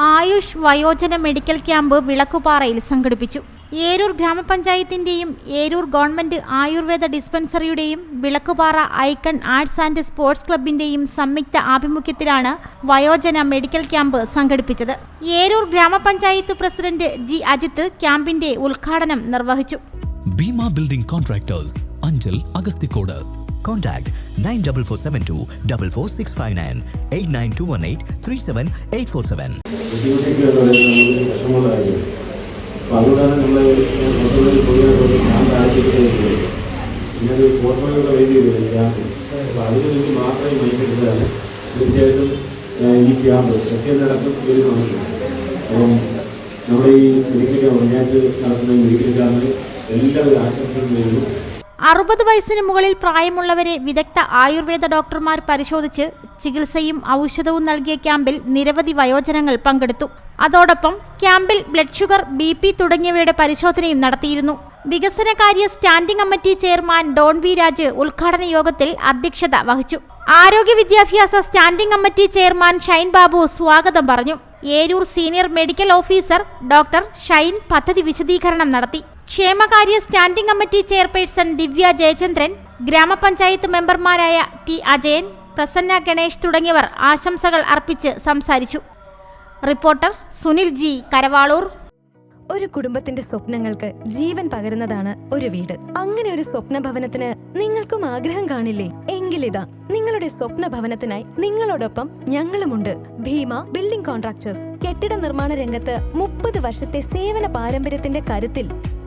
ആയുഷ് വയോജന medical camp വിളക്കുപാറയിൽ സംഘടിപ്പിച്ചു. ഏരൂർ ഗ്രാമപഞ്ചായത്തിന്റെയും Eroor government Ayurveda ഡിസ്പെൻസറിയുടെയും Vilakkupara icon arts and sports ക്ലബിന്റെയും സംയുക്ത ആഭിമുഖ്യത്തിലാണ് വയോജന മെഡിക്കൽ ക്യാമ്പ് സംഘടിപ്പിച്ചത്. ഏരൂർ ഗ്രാമപഞ്ചായത്ത് പ്രസിഡന്റ് ജി അജിത്ത് ക്യാമ്പിന്റെ ഉദ്ഘാടനം നിർവഹിച്ചു. Bhima building contractors Anchal Agasthikode. Contact 94472 44659 89218 37847. ബുദ്ധിമുട്ടിക്കുക എന്ന് പറയുന്നത് നമുക്ക് വിഷമമുള്ള കാര്യമാണ് അപ്പോൾ അതുകൊണ്ടാണ് നമ്മൾ പുറത്തുള്ളിൽ പോയി ഞാൻ താല്പര്യത്തിലേക്ക് ഇങ്ങനൊരു ഫോട്ടോയുടെ വേണ്ടി വരും ക്യാമ്പ് അപ്പോൾ അതിന് വേണ്ടി മാത്രമേ മൈക്കെടുത്തതാണ് തീർച്ചയായിട്ടും ഏഹ്, ഈ ക്യാമ്പ് ശശിയിൽ നടക്കും വരുന്നുണ്ട് അപ്പം നമ്മുടെ ഈ മെഡിക്കൽ ക്യാമ്പ് പഞ്ചായത്ത് നടക്കുന്ന ഈ മെഡിക്കൽ ക്യാമ്പിൽ എല്ലാവരും ആശംസകൾ നേരുന്നു അറുപത് വയസ്സിന് മുകളിൽ പ്രായമുള്ളവരെ വിദഗ്ധ ആയുർവേദ ഡോക്ടർമാർ പരിശോധിച്ച് ചികിത്സയും ഔഷധവും നൽകിയ ക്യാമ്പിൽ നിരവധി വയോജനങ്ങൾ പങ്കെടുത്തു. അതോടൊപ്പം ക്യാമ്പിൽ ബ്ലഡ് ഷുഗർ ബി പി തുടങ്ങിയവയുടെ പരിശോധനയും നടത്തിയിരുന്നു. വികസനകാര്യ standing committee chairman Don V Raj ഉദ്ഘാടന യോഗത്തിൽ അധ്യക്ഷത വഹിച്ചു. ആരോഗ്യ വിദ്യാഭ്യാസ standing committee chairman Shine Babu സ്വാഗതം പറഞ്ഞു. Eroor senior medical officer doctor Shine പദ്ധതി വിശദീകരണം നടത്തി. ക്ഷേമകാര്യ standing committee chairperson Divya Jayachandran ഗ്രാമപഞ്ചായത്ത് മെമ്പർമാരായ ടി അജയൻ പ്രസന്ന ഗണേഷ് തുടങ്ങിയവർ ആശംസകൾ അർപ്പിച്ച് സംസാരിച്ചു. Reporter Sunil G Karavaloor. ഒരു കുടുംബത്തിന്റെ സ്വപ്നങ്ങൾക്ക് ജീവൻ പകരുന്നതാണ് ഒരു വീട്. അങ്ങനെ ഒരു സ്വപ്ന ഭവനത്തിന് നിങ്ങൾക്കും ആഗ്രഹം കാണില്ലേ? എങ്കിലിതാ നിങ്ങളുടെ സ്വപ്ന ഭവനത്തിനായി നിങ്ങളോടൊപ്പം ഞങ്ങളുമുണ്ട്. Bhima building contractors. കെട്ടിട നിർമ്മാണ രംഗത്ത് മുപ്പത് വർഷത്തെ സേവന പാരമ്പര്യത്തിന്റെ കരുത്തിൽ